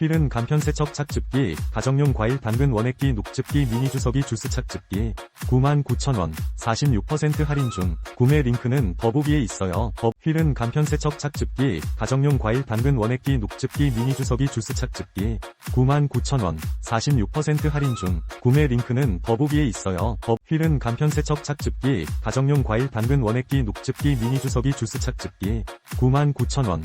휠은 간편 세척 착즙기, 가정용 과일 당근 원액기 녹즙기 미니 주석이 주스 착즙기 99,000원 46% 할인 중 구매 링크는 더보기에 있어요. 더 휠은 간편 세척 착즙기, 가정용 과일 당근 원액기 녹즙기 미니 주석이 주스 착즙기 99,000원 46% 할인 중 구매 링크는 더보기에 있어요. 더 휠은 간편 세척 착즙기, 가정용 과일 당근 원액기 녹즙기 미니 주석이 주스 착즙기 99,000원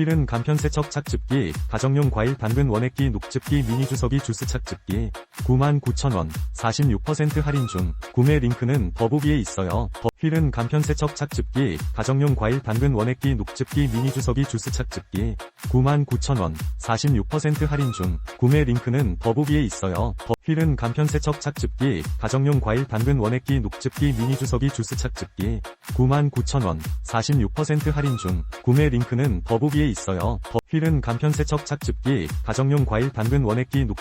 더 휠은 간편 세척 착즙기, 가정용 과일 당근 원액기 녹즙기 미니 주석이 주스 착즙기 99,000원 46% 할인 중 구매 링크는 더보기에 있어요. 더 휠은 간편 세척 착즙기, 가정용 과일 당근 원액기 녹즙기 미니 주석이 주스 착즙기 99,000원 46% 할인 중 구매 링크는 더보기에 있어요. 더 휠은 간편 세척 착즙기, 가정용 과일 당근 원액기 녹즙기 미니 주석이 주스 착즙기 99,000원 46% 할인 중 구매 링크는 더보기에 있어요. 더 휠은 간편 세척 착즙기, 가정용 과일 당근 원액기 녹즙